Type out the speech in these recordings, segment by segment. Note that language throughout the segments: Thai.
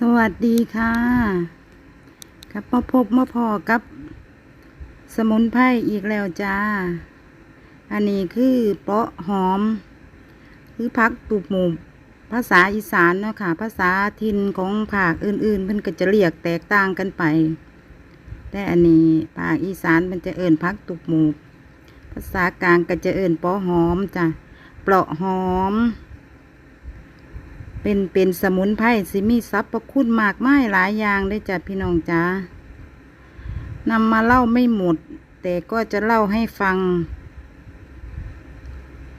สวัสดีค่ะครับมาพบมาพอกับ สมุนไพรอีกแล้วจ้า อันนี้คือเปาะหอม คือพักตูบหมูภาษาอีสานเนาะค่ะ ภาษาถิ่นของภาคอื่นๆเพิ่นก็จะเรียกแตกต่างกันไป แต่อันนี้ภาคอีสานมันจะเอิ่นพักตูบหมูภาษากลางก็จะเอิ่นเปาะหอมจ้ะเปาะหอม เป็นเป็นสมุนไพรสิมีสรรพคุณมากมายหลายอย่างได้จ้ะพี่น้องจ้านำมาเล่าไม่หมด แต่ก็จะเล่าให้ฟัง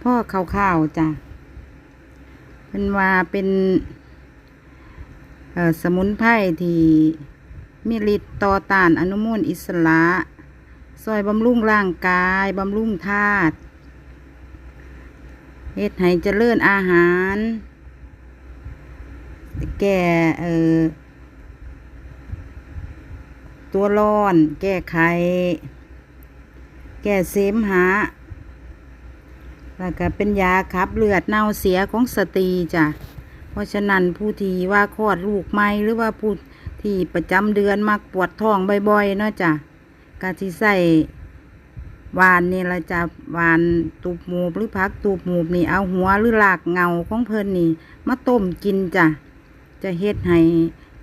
พ่อข่าวๆจ้ะเป็นว่าเป็นเอ่อสมุนไพรที่มีฤทธิ์ต่อต้านอนุมูลอิสระซอยบำรุงร่างกาย บำรุงธาตุเฮ็ดให้เจริญอาหาร แก้เอ่อตัวร้อน แก้ไข แก้เสมหะแล้วก็เป็นยาขับเลือดเน่าเสียของสตรีจ้ะ เพราะฉะนั้นผู้ที่ว่าคลอดลูกใหม่หรือว่าผู้ที่ประจำเดือนมักปวดท้องบ่อยๆเนาะจ้ะกาที่ใส่หวานนี่ละจะวานตูบหมูบหรือพักตูบหมูบนี่เอาหัวหรือหลากเงาของเพิ่นนี่ มาต้มกินจ้ะ จะเฮ็ดให้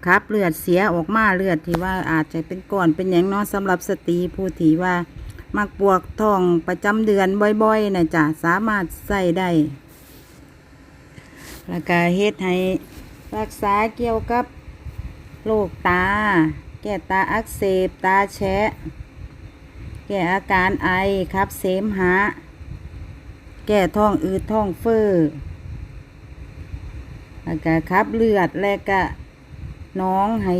ครับเลือดเสียออกมาเลือดที่ว่าอาจจะเป็นก้อนเป็นอย่างเน้อสำหรับสตรีผู้ที่ว่ามักปวดท้องประจำเดือนบ่อยๆนะจ้ะสามารถใส่ได้แล้วก็เฮ็ดให้รักษาเกี่ยวกับโรคตา แก้ตาอักเสบตาแฉะ แก้อาการไอครับเสมหะ แก้ท้องอืดท้องเฟ้อ แล้วก็ขับเลือดแล้วก็น้องให้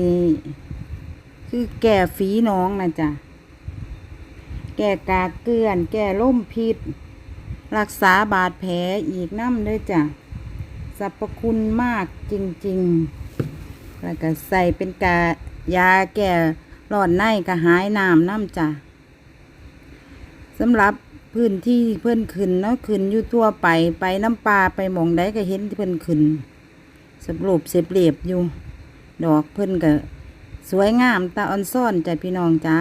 คือแก่ฝีน้องนะจ๊ะแก้กาเกลื่อน แก้ล่มพิษ รักษาบาดแผลอีกน้ำด้วยจ้ะสรรพคุณมากจริง ๆ แล้วก็ใส่เป็นกายาแก้ร้อนในก็หายน้ำน้ำจ้ะสำหรับพื้นที่เพื่อนขึ้นเนาะขึ้นอยู่ทั่วไปไปน้ำปลาไปหมองใดก็เห็นเพื่อนขึ้น สบรูปเสบเรียบอยู่ ดอกเพิ่นก็สวยงามตาอ่อนซ่อนจ้ะพี่น้องจ้า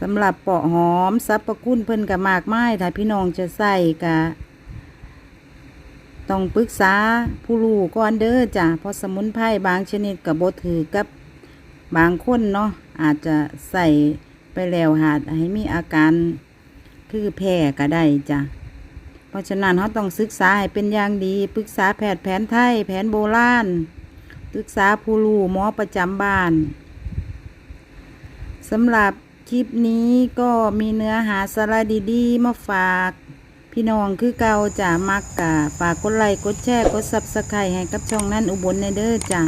สำหรับเปาะหอมสรรพคุณเพิ่นก็มากไมายถ้าพี่น้องจะใส่ก็ต้องปรึกษาผู้รู้ก่อนเด้อจ้ะเพราะสมุนไพรบางชนิดกับบถือกับบางคนเนาะอาจจะใส่ไปแล้วหาดให้มีอาการคือแพ้ก็ได้จ้ะ เพราะฉะนั้นเขาต้องศึกษาให้เป็นอย่างดีปรึกษาแพทย์แผนไทย แผนโบราณปรึกษาผู้รู้หมอประจำบ้านสำหรับคลิปนี้ก็มีเนื้อหาสาระดีๆ มาฝาก พี่น้องคือเก่าจะมักกะฝากกดไลค์กดแชร์กดซับสไครต์ให้กับช่องนั้นอุบลในเด้อจ้ะ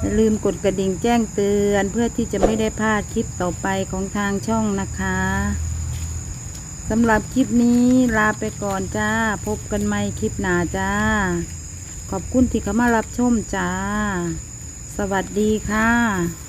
อย่าลืมกดกระดิ่งแจ้งเตือนเพื่อที่จะไม่ได้พลาดคลิปต่อไปของทางช่องนะคะ สำหรับคลิปนี้ลาไปก่อนจ้า พบกันใหม่คลิปหน้าจ้า ขอบคุณที่เข้ามารับชมจ้า สวัสดีค่ะ